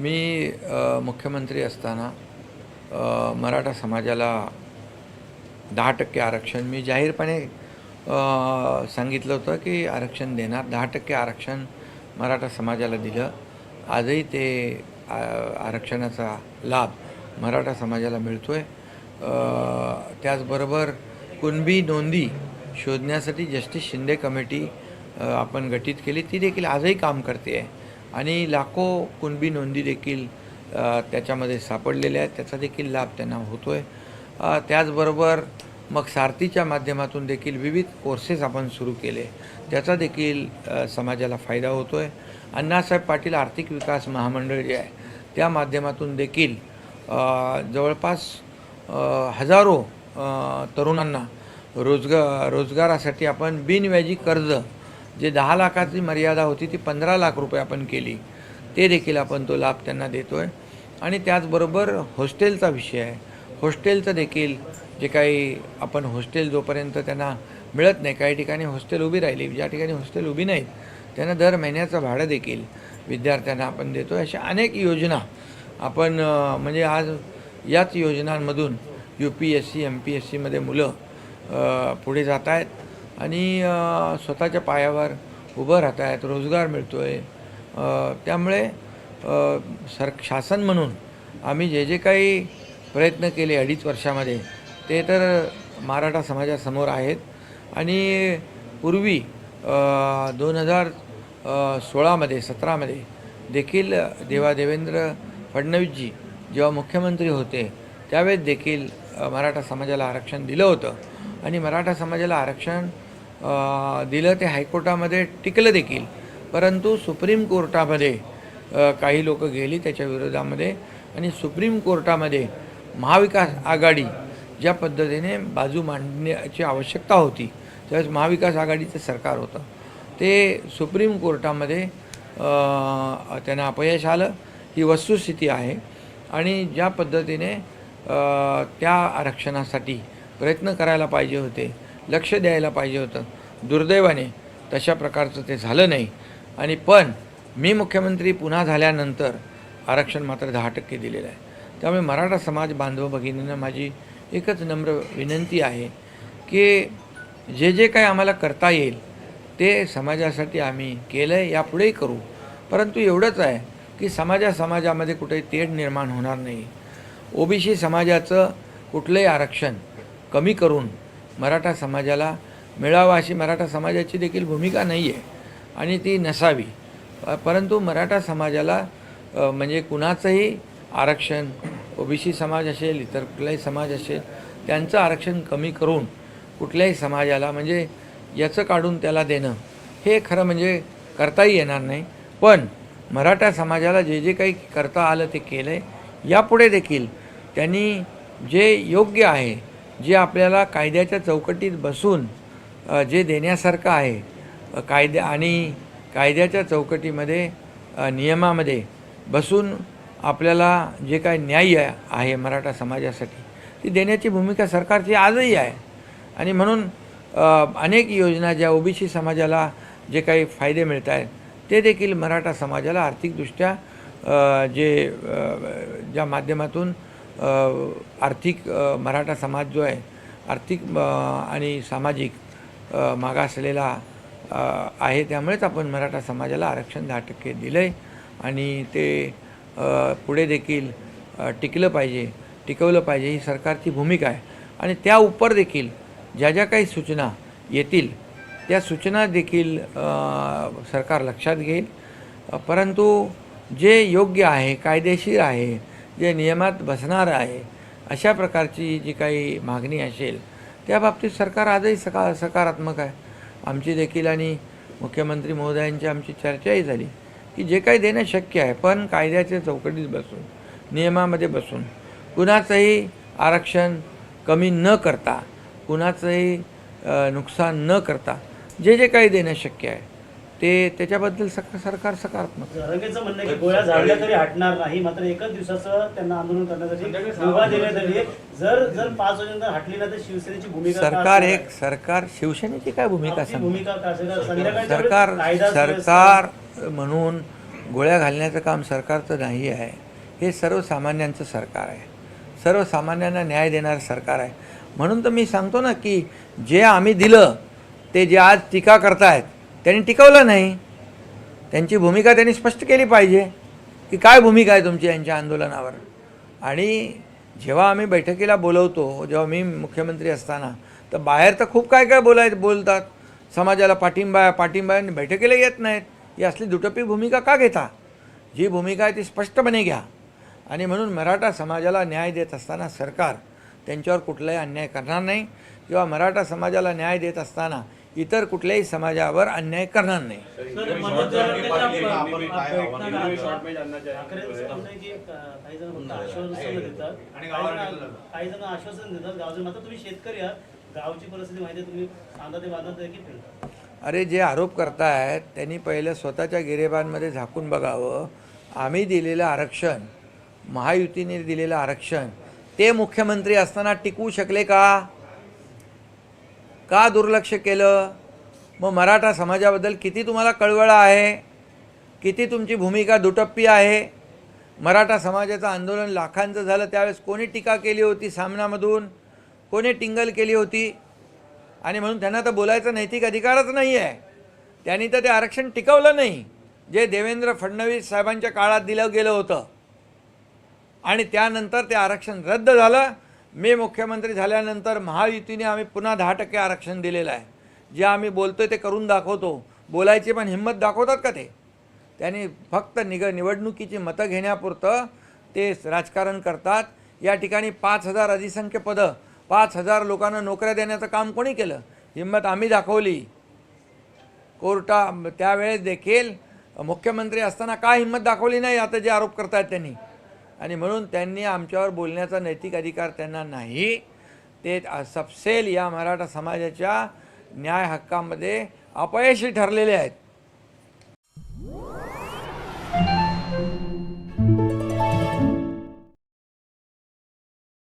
मी मुख्यमंत्री असताना मराठा समाजाला दहा टक्के आरक्षण मी जाहीरपणे सांगितलं होतं की आरक्षण देणार. दहा टक्के आरक्षण मराठा समाजाला दिलं. आजही ते आरक्षणाचा लाभ मराठा समाजाला मिळतो आहे त्याचबरोबर कुणबी नोंदी शोधण्यासाठी जस्टिस शिंदे कमिटी आपण गठीत केली. ती देखील आजही काम करते आहे आणि लाखो कुणबी नोंदी देखील त्याच्यामध्ये सापडलेल्या आहेत. त्याचा देखील लाभ त्यांना होतो आहे त्याचबरोबर मग सारथीच्या माध्यमातून देखील विविध कोर्सेस आपण सुरू केले. त्याचा देखील समाजाला फायदा होतो आहे अण्णासाहेब पाटील आर्थिक विकास महामंडळ जे आहे त्या माध्यमातून देखील जवळपास हजारो तरुणांना रोजग रोजगारासाठी आपण बिनव्याजी कर्ज जे दहा लाखाची मर्यादा होती ती पंधरा लाख रुपये आपण केली ते देखील आपण तो लाभ त्यांना देतो आहे आणि त्याचबरोबर हॉस्टेलचा विषय आहे. हॉस्टेलचं देखील जे काही आपण हॉस्टेल जोपर्यंत त्यांना मिळत नाही काही ठिकाणी हॉस्टेल उभी राहिली ज्या ठिकाणी हॉस्टेल उभी नाहीत त्यांना दर महिन्याचं भाडं देखील विद्यार्थ्यांना आपण देतो अशा अनेक योजना आपण म्हणजे आज याच योजनांमधून U P S C M P S सीमध्ये मुलं पुढे जात आहेत. आणि स्वतःच्या पायावर उभं राहत आहेत रोजगार मिळतो आहे त्यामुळे सर शासन म्हणून आम्ही जे जे काही प्रयत्न केले अडीच वर्षामध्ये ते तर मराठा समाजासमोर आहेत. आणि पूर्वी दोन हजार सोळामध्ये सतरामध्ये देखील देवा देवेंद्र फडणवीसजी जेव्हा मुख्यमंत्री होते त्यावेळेस देखील मराठा समाजाला आरक्षण दिलं होतं. आणि मराठा समाजाला आरक्षण दिलं ते हायकोर्टामध्ये टिकलं देखील. परंतु सुप्रीम कोर्टामध्ये काही लोक गेली त्याच्या विरोधामध्ये आणि सुप्रीम कोर्टामध्ये महाविकास आघाडी ज्या पद्धतीने बाजू मांडण्याची आवश्यकता होती त्यावेळेस महाविकास आघाडीचं सरकार होतं. ते सुप्रीम कोर्टामध्ये त्यांना अपयश आलं. ही वस्तुस्थिती आहे. आणि ज्या पद्धतीने त्या आरक्षणासाठी प्रयत्न करायला पाहिजे होते लक्ष द्यायला पाहिजे होतं. दुर्दैवाने तशा प्रकारचं ते झालं नाही. आणि पण मी मुख्यमंत्री पुन्हा झाल्यानंतर आरक्षण मात्र दहा टक्के दिलेलं आहे. त्यामुळे मराठा समाज बांधव भगिनींना माझी एकच नम्र विनंती आहे की जे जे काय आम्हाला करता येईल ते समाजासाठी आम्ही केलं आहे यापुढेही करू. परंतु एवढंच आहे की समाजा समाजामध्ये कुठेही तेढ निर्माण होणार नाही. ओबीसी समाजाचं कुठलंही आरक्षण कमी करून मराठा समाजाला मिळावं अशी मराठा समाजाची देखील भूमिका नाही आहे आणि ती नसावी. परंतु मराठा समाजाला म्हणजे कुणाचंही आरक्षण ओबीसी समाज असेल इतर कुठलाही समाज असेल त्यांचं आरक्षण कमी करून कुठल्याही समाजाला म्हणजे याचं काढून त्याला देणं हे खरं म्हणजे करताही येणार नाही. पण मराठा समाजाला जे जे काही करता आलं ते केलं आहे यापुढे देखील त्यांनी जे योग्य आहे जे आपल्याला कायद्याच्या चौकटीत बसून जे देण्यासारखं आहे कायद्या आणि कायद्याच्या चौकटीमध्ये नियमामध्ये बसून आपल्याला जे काय न्याय आहे मराठा समाजासाठी ती देण्याची भूमिका सरकारची आजही आहे. आणि म्हणून अनेक योजना ज्या ओबीसी समाजाला जे काही फायदे मिळत आहेत ते देखील मराठा समाजाला आर्थिकदृष्ट्या जे ज्या माध्यमातून आर्थिक मराठा समाज जो आहे आर्थिक आणि सामाजिक मागासलेला आहे त्यामुळेच आपण मराठा समाजाला आरक्षण दहा टक्के दिलं आहे आणि ते पुढे देखील टिकलं पाहिजे टिकवलं पाहिजे ही सरकारची भूमिका आहे. आणि त्या उपर देखील ज्या ज्या काही सूचना येतील त्या सूचना देखील सरकार लक्षात घेईल. परंतु जे योग्य आहे कायदेशीर आहे जे नियमात बसणार आहे अशा प्रकारची जी काही मागणी असेल त्या बाबतीत सरकार आजही सका सकारात्मक आहे. आमची देखील आणि मुख्यमंत्री महोदयांची आमची चर्चाही झाली की जे काही देणं शक्य आहे पण कायद्याच्या चौकटीत बसून नियमामध्ये बसून कुणाचंही आरक्षण कमी न करता कुणाचंही नुकसान न करता जे जे काही देणं शक्य आहे ते त्याच्याबद्दल सक सरकार सकारात्मक. रंगेचं म्हणणं की गोळ्या झाडल्या तरी हटणार नाही मात्र एकच दिवसाचं त्यांना आंदोलन करण्यासाठी मुभा देण्यात आली आहे. जर जर पाच वाजेनंतर हटली नाही तर शिवसेनेची भूमिका सरकार एक सरकार शिवसेनेची काय भूमिका आपली भूमिका काय असेल? संध्याकाळच्या वेळेस सरकार कायदा सरकार म्हणून गोळ्या घालण्याचं काम सरकारचं नाही आहे हे सर्वसामान्यांचं सरकार आहे सर्वसामान्यांना न्याय देणारं सरकार आहे म्हणून तर मी सांगतो ना की जे आम्ही दिलं ते जे आज टीका करतायत त्यांनी टिकवलं नाही. त्यांची भूमिका त्यांनी स्पष्ट केली पाहिजे की काय भूमिका आहे तुमची यांच्या आंदोलनावर. आणि जेव्हा आम्ही बैठकीला बोलवतो जेव्हा मी मुख्यमंत्री असताना तर बाहेर तर खूप काय काय बोलाय बोलतात. समाजाला पाठिंबा आहे पाठिंबा आहे बैठकीला येत नाहीत. ही असली दुटप्पी भूमिका का घेता? जी भूमिका आहे ती स्पष्टपणे घ्या. आणि म्हणून मराठा समाजाला न्याय देत असताना सरकार त्यांच्यावर कुठलाही अन्याय करणार नाही. किंवा मराठा समाजाला न्याय देत असताना इतर कुठल्याही समाजावर अन्याय करणार नाही. अरे जे आरोप करतायत त्यांनी पहिलं स्वतःच्या गिरेबांमध्ये झाकून बघावं. आम्ही दिलेलं आरक्षण महायुतीने दिलेलं आरक्षण ते मुख्यमंत्री असताना टिकवू शकले का? का दुर्लक्ष केलं? मग मराठा समाजाबद्दल किती तुम्हाला कळवळा आहे? किती तुमची भूमिका दुटप्पी आहे? मराठा समाजाचं आंदोलन लाखांचं झालं. त्यावेळेस कोणी टीका केली होती सामनामधून? कोणी टिंगल केली होती? आणि म्हणून त्यांना तर बोलायचा नैतिक अधिकारच नाही आहे त्यांनी तर ते आरक्षण टिकवलं नाही जे देवेंद्र फडणवीस साहेबांच्या काळात दिलं गेलं होतं. आणि त्यानंतर ते आरक्षण रद्द झालं. मी मुख्यमंत्री झाल्यानंतर महायुतीने आम्ही पुन्हा दहा टक्के आरक्षण दिलेलं आहे. जे आम्ही बोलतो ते करून दाखवतो. बोलायची पण हिंमत दाखवतात का ते? त्यांनी फक्त निग निवडणुकीची मतं घेण्यापुरतं ते राजकारण करतात. या ठिकाणी पाच हजार अधिसंख्य पदं पाच हजार लोकांना नोकऱ्या देण्याचं काम कोणी केलं? हिंमत आम्ही दाखवली. कोर्टा त्यावेळेस देखील मुख्यमंत्री असताना काय हिंमत दाखवली नाही? आता जे आरोप करतायत त्यांनी. आणि म्हणून त्यांनी आमच्यावर बोलण्याचा नैतिक अधिकार त्यांना नाही ते सपसेल या मराठा समाजाच्या न्याय हक्कामध्ये अपयशी ठरलेले आहेत.